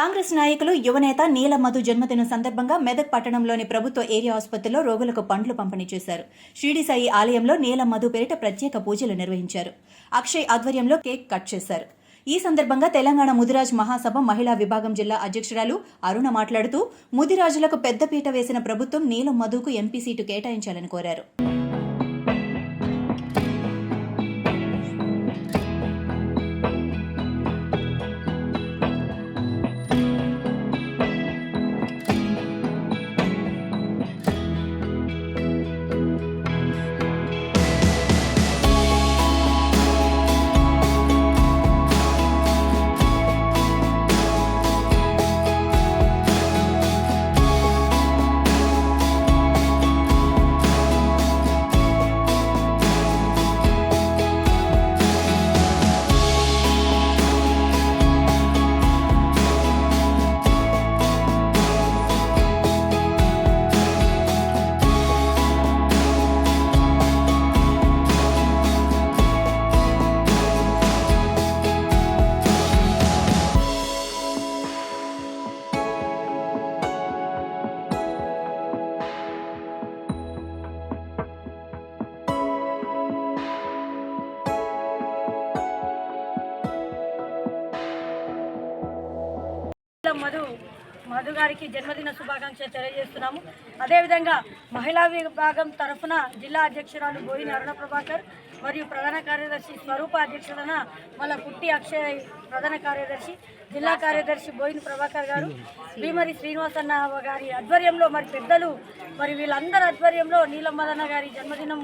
కాంగ్రెస్ నాయకులు యువనేత నీల మధు జన్మదినం సందర్భంగా మెదక్ పట్టణంలోని ప్రభుత్వ ఏరియా ఆసుపత్రిలో రోగులకు పండ్లు పంపిణీ చేశారు. షిరిడి సాయి ఆలయంలో నీల మధు పేరిట ప్రత్యేక పూజలు నిర్వహించారు. అక్షయ్ ఆధ్వర్యంలో కేక్ కట్ చేశారు. ఈ సందర్భంగా తెలంగాణ ముదిరాజ్ మహాసభ మహిళా విభాగం జిల్లా అధ్యక్షురాలు అరుణ మాట్లాడుతూ ముదిరాజులకు పెద్దపీట వేసిన ప్రభుత్వం నీలం మధుకు ఎంపీ సీటు కేటాయించాలని కోరారు. మధు మధు గారికి జన్మదిన శుభాకాంక్షలు తెలియజేస్తున్నాము. అదేవిధంగా మహిళా విభాగం తరఫున జిల్లా అధ్యక్షురాలు బోయిన అరుణ ప్రభాకర్ మరియు ప్రధాన కార్యదర్శి స్వరూప అధ్యక్షుడన మళ్ళా పుట్టి అక్షయ్ ప్రధాన కార్యదర్శి జిల్లా కార్యదర్శి బోయిన ప్రభాకర్ గారు భీమరి శ్రీనివాసన్న గారి ఆధ్వర్యంలో మరి పెద్దలు మరి వీళ్ళందరి ఆధ్వర్యంలో నీలమ్మదన్న గారి జన్మదినం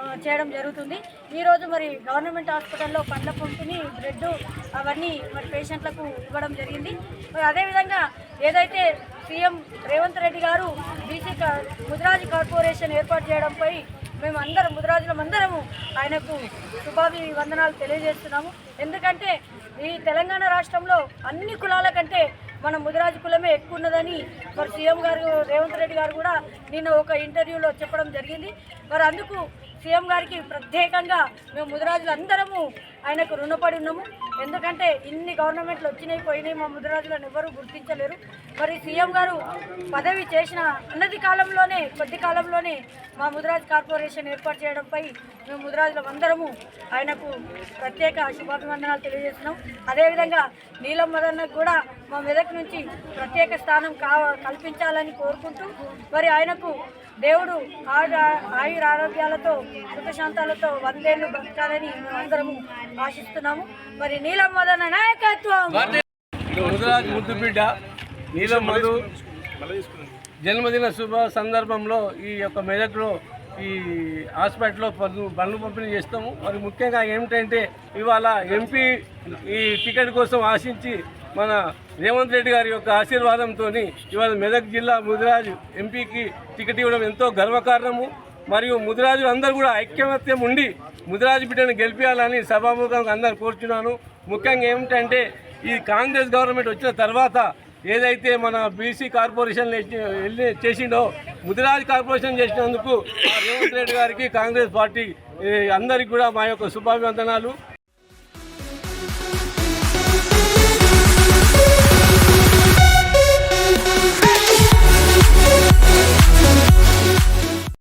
చేయడం జరుగుతుంది. ఈరోజు మరి గవర్నమెంట్ హాస్పిటల్లో పండ్ల పంపిణీ బ్రెడ్ అవన్నీ మరి పేషెంట్లకు ఇవ్వడం జరిగింది. మరి అదేవిధంగా ఏదైతే సీఎం రేవంత్ రెడ్డి గారు బీసీ కా- ముదిరాజ్ కార్పొరేషన్ ఏర్పాటు చేయడంపై మేము అందరం ముదిరాజులం అందరము ఆయనకు శుభాభి వందనాలు తెలియజేస్తున్నాము. ఎందుకంటే ఈ తెలంగాణ రాష్ట్రంలో అన్ని కులాల కంటే మన ముదిరాజు కులమే ఎక్కువ ఉన్నదని మరి సీఎం గారు రేవంత్ రెడ్డి గారు కూడా నిన్న ఒక ఇంటర్వ్యూలో చెప్పడం జరిగింది. మరి అందుకు సీఎం గారికి ప్రత్యేకంగా మేము ముదిరాజులు అందరము ఆయనకు రుణపడి ఉన్నాము. ఎందుకంటే ఇన్ని గవర్నమెంట్లు వచ్చినాయి పోయినాయి మా ముదిరాజులను ఎవరు గుర్తించలేరు. మరి సీఎం గారు పదవి చేసిన అన్నది కాలంలోనే కొద్ది కాలంలోనే మా ముదిరాజ్ కార్పొరేషన్ ఏర్పాటు చేయడంపై మేము ముదిరాజులం అందరము ఆయనకు ప్రత్యేక శుభాభివందనాలు తెలియజేస్తున్నాం. అదేవిధంగా నీలం మదన్నకు కూడా మా మెదక్ నుంచి ప్రత్యేక స్థానం కల్పించాలని కోరుకుంటూ మరి ఆయనకు దేవుడు ఆయుర ఆయుర ఆరోగ్యాలతో సుఖశాంతాలతో వందేళ్ళు బతకాలని మేమందరము ఆశిస్తున్నాము. మరి నీలం మదన్న నాయకత్వం! ముదిరాజ్ ముద్దు బిడ్డ నీలం మధు జన్మదిన శుభ సందర్భంలో ఈ యొక్క మెదక్లో ఈ హాస్పిటల్లో పన్ను బండ్లు పంపిణీ చేస్తాము. మరి ముఖ్యంగా ఏమిటంటే ఇవాళ ఎంపీ ఈ టికెట్ కోసం ఆశించి మన రేవంత్ రెడ్డి గారి యొక్క ఆశీర్వాదంతో ఇవాళ మెదక్ జిల్లా ముదిరాజు ఎంపీకి టికెట్ ఇవ్వడం ఎంతో గర్వకారణము. మరియు ముదిరాజులు అందరూ కూడా ఐక్యమత్యం ఉండి ముదిరాజు బిడ్డను గెలిపించాలని సభాముఖంగా అందరు కోరుచున్నాను. ముఖ్యంగా ఏమిటంటే ఈ కాంగ్రెస్ గవర్నమెంట్ వచ్చిన తర్వాత ఏదైతే మన బీసీ కార్పొరేషన్ వెళ్ళి చేసిండో ముదిరాజ్ కార్పొరేషన్ చేసినందుకు రేవంత్ రెడ్డి గారికి కాంగ్రెస్ పార్టీ అందరికీ కూడా మా యొక్క శుభాభివందనాలు.